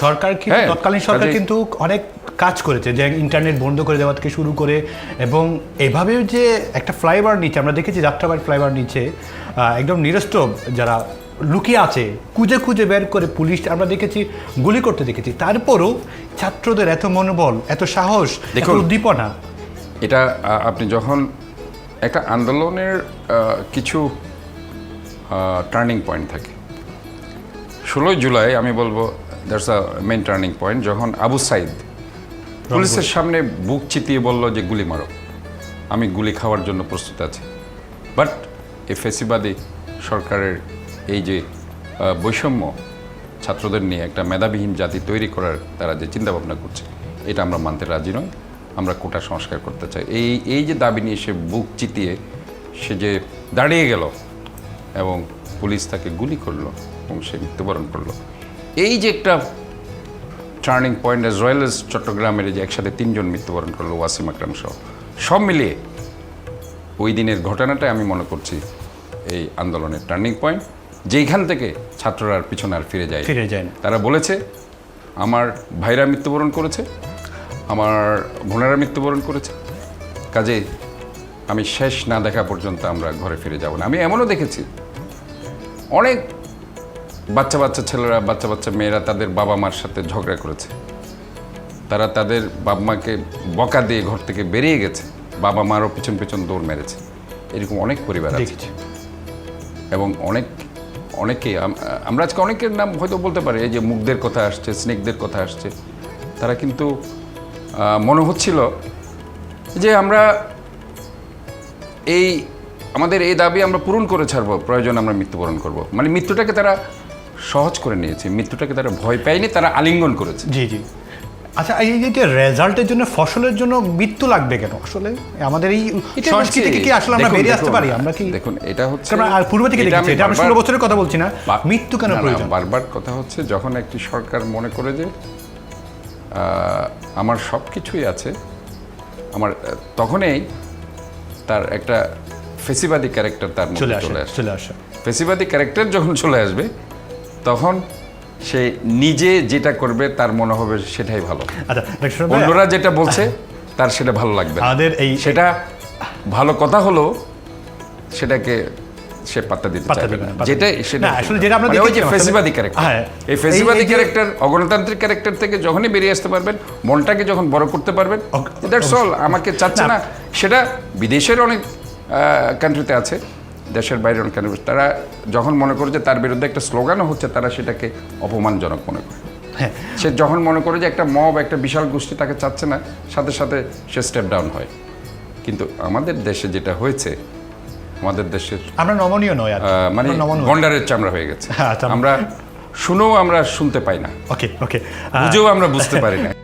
সরকার কিন্তু হ্যাঁ, তৎকালীন সরকার কিন্তু অনেক কাজ করেছে যে ইন্টারনেট বন্ধ করে দেওয়া থেকে শুরু করে এবং এভাবেও যে একটা ফ্লাইওভার নিচে আমরা দেখেছি যাত্রাবাড়ি ফ্লাইওভার নিচে একদম নিরস্ত যারা লুকিয়ে আছে খুঁজে খুঁজে বের করে পুলিশ আমরা দেখেছি গুলি করতে দেখেছি। তারপরও ছাত্রদের এত মনোবল এত সাহস এত উদ্দীপনা। এটা আপনি যখন একটা আন্দোলনের কিছু টার্নিং পয়েন্ট থাকে ষোলোই জুলাই আমি বলব that's a main turning point যখন আবু সাইদ পুলিশের সামনে বুক চিতিয়ে বলল যে গুলি মারো আমি গুলি খাওয়ার জন্য প্রস্তুত আছি। বাট এই ফেসিবাদী সরকারের এই যে বৈষম্য ছাত্রদের নিয়ে একটা মেধাবিহীন জাতি তৈরি করার তারা যে চিন্তাভাবনা করছে এটা আমরা মানতে রাজি নই। আমরা কোটা সংস্কার করতে চাই। এই এই যে দাবি নিয়ে সে বুক চিতিয়ে সে যে দাঁড়িয়ে গেল এবং পুলিশ তাকে গুলি করল এবং সে মৃত্যুবরণ করল। এই যে একটা turning point as well as চট্টগ্রামের যে একসাথে তিনজন মৃত্যুবরণ করল ওয়াসিম আকরাম সহ। সব মিলিয়ে ওই দিনের ঘটনাটাই আমি মনে করছি এই আন্দোলনের টার্নিং পয়েন্ট যেইখান থেকে ছাত্ররা আর পিছনে আর ফিরে যায় ফিরে যায় না। তারা বলেছে আমার ভাইরা মৃত্যুবরণ করেছে আমার বোনেরা মৃত্যুবরণ করেছে। কাজে আমি শেষ না দেখা পর্যন্ত আমরা ঘরে ফিরে যাব না। আমি এমনও দেখেছি অনেক বাচ্চা বাচ্চা ছেলেরা বাচ্চা বাচ্চা মেয়েরা তাদের বাবা মার সাথে ঝগড়া করেছে। তারা তাদের বাবা মাকে বকা দিয়ে ঘর থেকে বেরিয়ে গেছে। বাবা মারও পিছন পিছন দৌড় মেরেছে। এরকম অনেক পরিবার আছে। এবং অনেক অনেকে আম- আমরা আজকে অনেকের নাম হয়তো বলতে পারি এই যে মুখদের কথা আসছে স্নেকদের কথা আসছে। তারা কিন্তু মনে হচ্ছিল যে আমরা এই আমাদের এই দাবি আমরা পূরণ করে ছাড়বো প্রয়োজন আমরা মৃত্যুবরণ করব। মানে মৃত্যুটাকে তারা সহজ করে নিয়েছে মৃত্যুটাকে তারা ভয় পায়নি তারা আলিঙ্গন করেছে। জি জি। আচ্ছা এই যে- যে রেজাল্টের জন্য ফসলের জন্য মৃত্যু লাগবে কেন? আসলে আমাদের এই সংস্কৃতি কি আসলে আমরা বেরিয়ে আসতে পারি? আমরা কি দেখুন এটা হচ্ছে আর পূর্ব থেকে দেখেছি এটা আমরা ষোলো বছরের কথা বলছি না। মৃত্যু কেন প্রয়োজন? বারবার কথা হচ্ছে যখন একটি সরকার মনে করে যে আমার সব কিছুই আছে আমার তখনই তার একটা ফেসিবাদী ক্যারেক্টার তার মধ্যে চলে আসে চলে আসে। ফেসিবাদী ক্যারেক্টার যখন চলে আসবে তখন সে নিজে যেটা করবে তার মনে হবে সেটাই ভালো। আচ্ছা অন্যরা যেটা বলছে তার সেটা ভালো লাগবে। আমাদের এই সেটা ভালো কথা হলো সেটাকে সে পাত্তা দিতে চাইবে না যেটা সেটা আসলে যেটা আমরা মানে ওই যে ফেসিবাদী ক্যারেক্টার হ্যাঁ। এই ফেসিবাদী ক্যারেক্টার অগণতান্ত্রিক ক্যারেক্টার থেকে যখনই বেরিয়ে আসতে পারবেন মনটাকে যখন বড় করতে পারবেন দ্যাটস অল আমাকে চাচ্ছে। না। সেটা বিদেশের অনেক কান্ট্রিতে আছে দেশের বাইরের অনেক country- তারা যখন মনে করে যে তার বিরুদ্ধে একটা স্লোগানও হচ্ছে তারা সেটাকে অপমানজনক মনে করে। হ্যাঁ। সে যখন মনে করে যে একটা মব একটা বিশাল গোষ্ঠী তাকে চাচ্ছে না সাথে সাথে সে স্টেপ ডাউন হয়। কিন্তু আমাদের দেশে যেটা হয়েছে আমাদের দেশের আমরা নমনীয় নয় মানে গন্ডারের চামড়া হয়ে গেছে। হ্যাঁ, আমরা শুনেও আমরা শুনতে পাই না। ওকে ওকে বুঝেও আমরা বুঝতে পারি না।